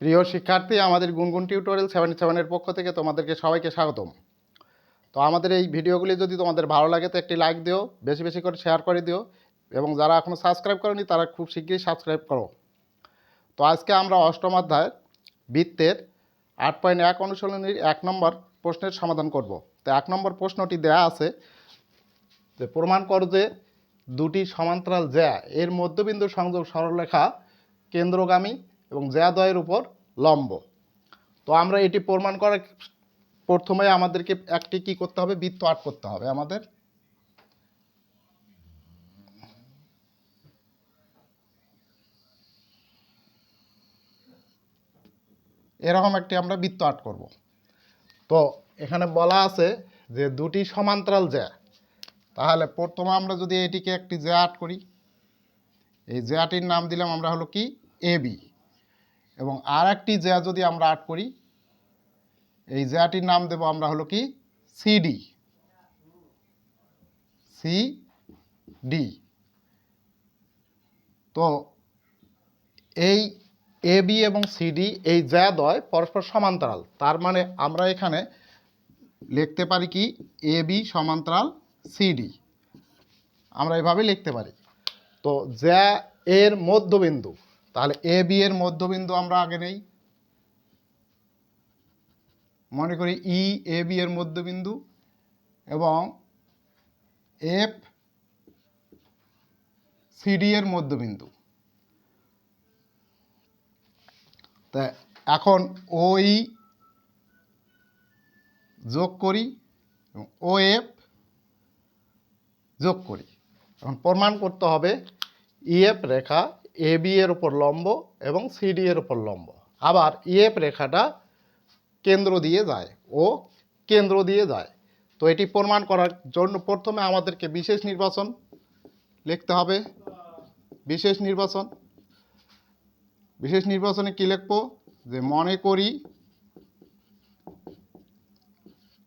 প্রিয় শিক্ষার্থী, আমাদের গুনগুন টিউটোরিয়াল সেভেন সেভেনের পক্ষ থেকে তোমাদেরকে সবাইকে স্বাগতম। তো আমাদের এই ভিডিওগুলি যদি তোমাদের ভালো লাগে, তো একটি লাইক দিও, বেশি বেশি করে শেয়ার করে দিও, এবং যারা এখনও সাবস্ক্রাইব করেনি, তারা খুব শীঘ্রই সাবস্ক্রাইব করো। তো আজকে আমরা অষ্টম অধ্যায়, বৃত্তের আট পয়েন্ট এক অনুশীলনীর এক নম্বর প্রশ্নের সমাধান করব। তো এক নম্বর প্রশ্নটি দেয়া আছে যে, প্রমাণ করো যে দুটি সমান্তরাল জ্যা, এর মধ্যবিন্দু সংযোগ সরলরেখা কেন্দ্রগামী এবং জ্যাদয়ের উপর লম্ব। তো আমরা এটি প্রমাণ করার প্রথমে আমাদেরকে একটি কি করতে হবে? বৃত্ত আট করতে হবে আমাদের। এরকম একটি আমরা বৃত্ত আট করব। তো এখানে বলা আছে যে দুটি সমান্তরাল জ্যা। তাহলে প্রথমে আমরা যদি এটিকে একটি জ্যা আট করি, এই জ্যাটির নাম দিলাম আমরা হলো কি? A B. এবং আর একটি জ্যা যদি আমরা আট করি, এই জ্যাটির নাম দেব আমরা হলো কি? সিডি সি ডি তো এই এ বি এবং সিডি এই জ্যা দয় পরস্পর সমান্তরাল। তার মানে আমরা এখানে লিখতে পারি কি? এ বি সমান্তরাল সিডি আমরা এভাবে লিখতে পারি। তো জ্যা এর মধ্যবিন্দু তাহলে এ বি এর মধ্যবিন্দু আমরা আগে নেই। মনে করি ই এ বি এর মধ্যবিন্দু এবং এফ সিডি এর মধ্যবিন্দু। তা এখন ওই যোগ করি এবং ও এফ যোগ করি। এখন প্রমাণ করতে হবে ইএফ রেখা এ বি এর উপর লম্ব এবং সিডি এর উপর লম্ব। আবার ইএফ রেখাটা কেন্দ্র দিয়ে যায় ও কেন্দ্র দিয়ে যায়। তো এটি প্রমাণ করার জন্য প্রথমে আমাদেরকে বিশেষ নির্বাচন লিখতে হবে। বিশেষ নির্বাচন। বিশেষ নির্বাচনে কী লিখব? যে মনে করি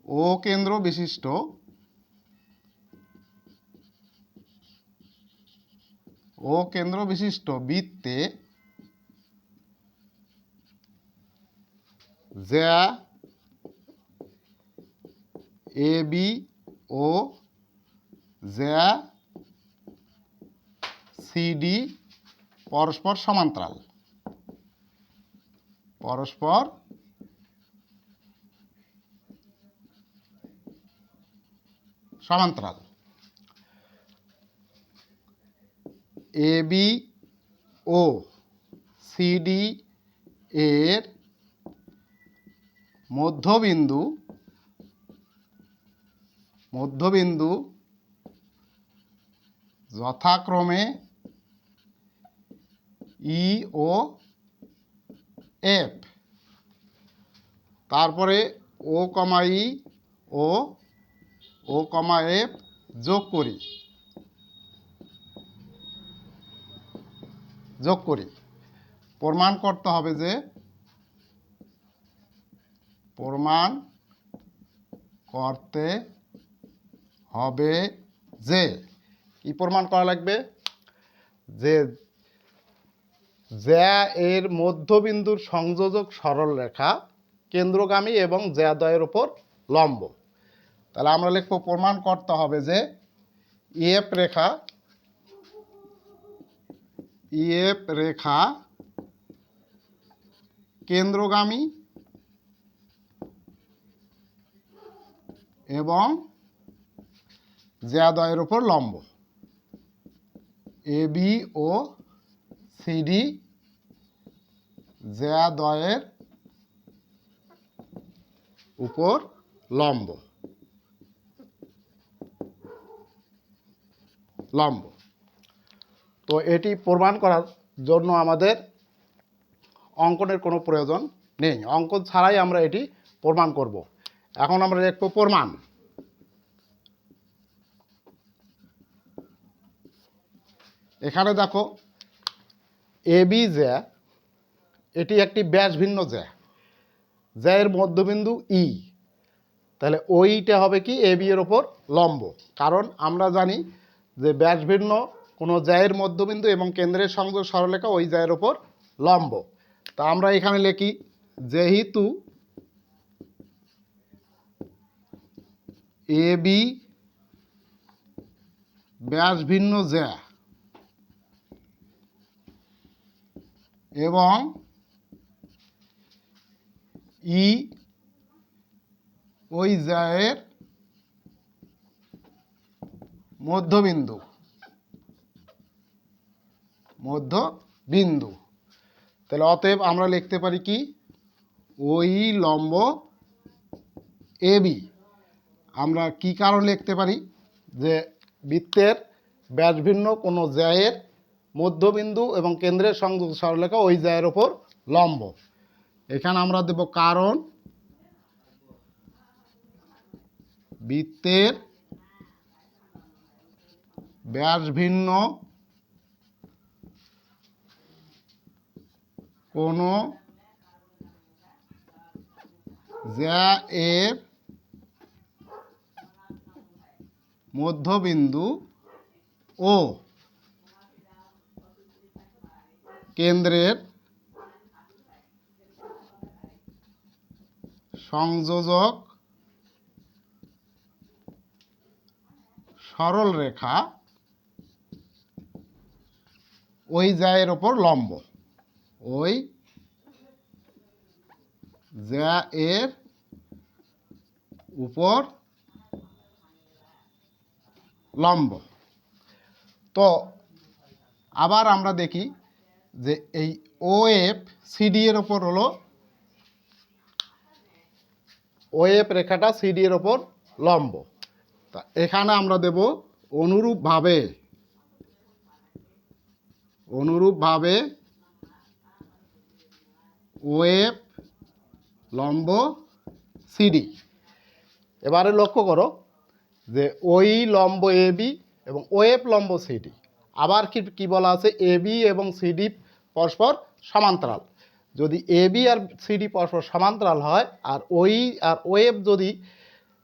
ও কেন্দ্র বিশিষ্ট ও কেন্দ্র বিশিষ্ট বৃত্তে যা এ বি ও যা সিডি পরস্পর সমান্তরাল। পরস্পর সমান্তরাল। এ বি ও সিডি এর মধ্যবিন্দু মধ্যবিন্দু যথাক্রমে ই ও এফ তারপরে ও কমা ই ও ও কমা এফ যোগ করি। যোগ করি। প্রমাণ করতে হবে যে প্রমাণ করতে হবে যে, কি প্রমাণ করা লাগবে? যে জ্যা এর মধ্যবিন্দুর সংযোজক সরল রেখা কেন্দ্রগামী এবং জ্যাদয়ের উপর লম্ব। তাহলে আমরা লিখব প্রমাণ করতে হবে যে ইএফ রেখা ইএফ রেখা, কেন্দ্রগামী এবং জ্যাদয়ের উপর লম্ব। এ, বি ও সিডি জ্যাদয়ের উপর লম্ব। লম্ব। তো এটি প্রমাণ করার জন্য আমাদের অঙ্কনের কোনো প্রয়োজন নেই। অঙ্কন ছাড়াই আমরা এটি প্রমাণ করব। এখন আমরা দেখব প্রমাণ। এখানে দেখো, এ, বি জ্যা এটি একটি ব্যাস ভিন্ন জ্যা জ্যায়ের মধ্যবিন্দু ই। তাহলে ওইটা হবে কি, এ, বি এর ওপর লম্ব। কারণ আমরা জানি যে ব্যাস ভিন্ন কোনো জায়ের মধ্যবিন্দু এবং কেন্দ্রের সংযোগ সরলরেখা ওই জ্যায়ের ওপর লম্ব। তা আমরা এখানে লিখি, যেহেতু এ, বি ব্যাস ভিন্ন জ্যা এবং ই ওই জায়ের মধ্যবিন্দু। মধ্যবিন্দু। তাহলে অতএব আমরা লিখতে পারি কি? ওই লম্ব এ বি। আমরা কি কারণ লিখতে পারি? যে বৃত্তের ব্যাসভিন্ন কোনো জ্যায়ের মধ্যবিন্দু এবং কেন্দ্রের সংযোগ সরলেখা ওই জ্যায়ের ওপর লম্ব। এখানে আমরা দেব কারণ বৃত্তের ব্যাসভিন্ন কোনো জ্যা এর মধ্যবিন্দু ও কেন্দ্রের সংযোজক সরল রেখা ওই জায়ের ওপর লম্ব। ওই যা এর উপর লম্ব। তো আবার আমরা দেখি যে এই ও এফ সিডি এর ওপর হলো ও এফ রেখাটা সিডি এর ওপর লম্ব। তা এখানে আমরা দেব অনুরূপভাবে অনুরূপভাবে ওয়েব, লম্ব, সিডি। এবারে লক্ষ্য করো যে ওই লম্ব এবি এবং ওয়েব, লম্ব, সিডি। আবার কি কি বলা আছে? এবি এবং সিডি পরস্পর সমান্তরাল। যদি এবি আর সিডি পরস্পর সমান্তরাল হয় আর ওই, আর ওয়েব যদি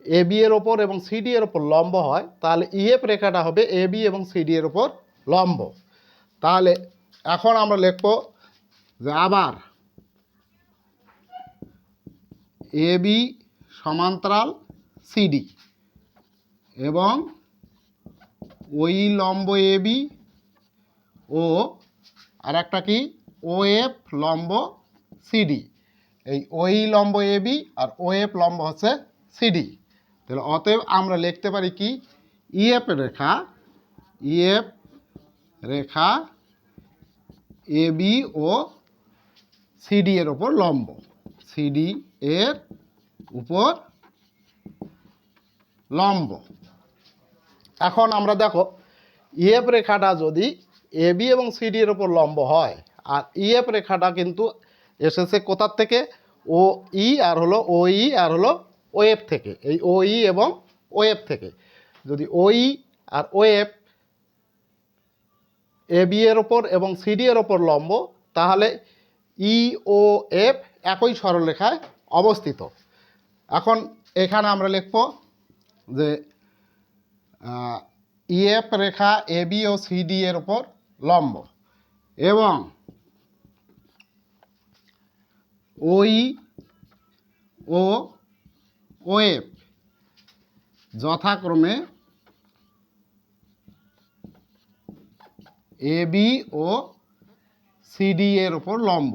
এবি এর ওপর এবং সিডি এর ওপর লম্ব হয়, তাহলে ইএফ রেখাটা হবে এবি এবং সিডি এর ওপর লম্ব। তাহলে এখন আমরা লিখব যে আবার এবি সমান্তরাল সিডি এবং ওই লম্ব এবি ও আর একটা কি? ও এফ লম্ব সিডি এই ওই লম্ব এবি আর ও এফ লম্ব হচ্ছে সিডি তাহলে অতএব আমরা লিখতে পারি কি? ইএফ রেখা ইএফ রেখা এবি ও সিডি এর ওপর লম্ব। সিডি এর উপর লম্ব। এখন আমরা দেখো ইএফ রেখাটা যদি এবি এবং সিডি এর ওপর লম্ব হয়, আর ইএফ রেখাটা কিন্তু এসেছে কোথার থেকে? ও ই আর হলো ও ই আর হলো ওএফ থেকে। এই ও ই এবং ওএফ থেকে। যদি ও ই আর ওএফ এবি এর ওপর এবং সিডি এর ওপর লম্ব, তাহলে ই ও এফ একই সরলরেখায় অবস্থিত। এখন এখানে আমরা লিখব যে ইএফ রেখা এ বি ও সিডি এর উপর লম্ব এবং ওই ও ওএফ যথাক্রমে এ বি ও সিডি এর উপর লম্ব।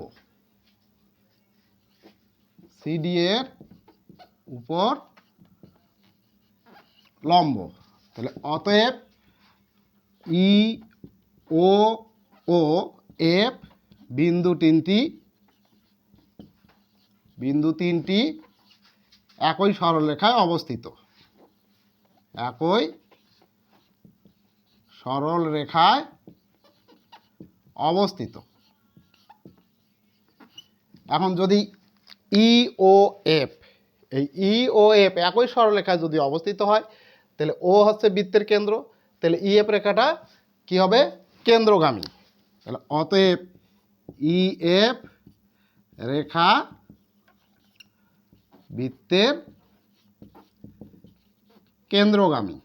সিডি এর উপর লম্ব। তাহলে অতএব ই, ও ও, এফ, বিন্দু তিনটি বিন্দু তিনটি একই সরলরেখায় অবস্থিত। একই সরল রেখায় অবস্থিত। এখন যদি ই, ও, এফ এই ই ও এফ একই সরলরেখায় যদি অবস্থিত হয়, তাহলে ও হচ্ছে বৃত্তের কেন্দ্র, তাহলে ই এফ রেখাটা কি হবে? কেন্দ্রগামী। তাহলে অতএব ই এফ রেখা বৃত্তের কেন্দ্রগামী।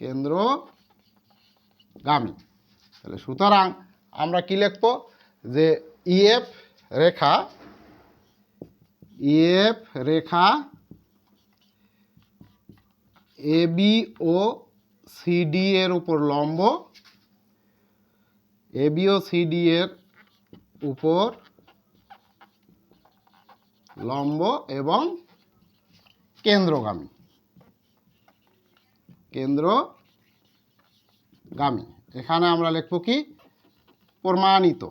কেন্দ্রগামী। তাহলে সুতরাং আমরা কি লিখব? যে ইএফ রেখা, এফ, রেখা, এ, বি, ও সিডি এর উপর লম্ব, এ, বি, ও সিডি এর উপর লম্ব এবং কেন্দ্রগামী। কেন্দ্রগামী। এখানে আমরা লিখব কি? প্রমাণিত।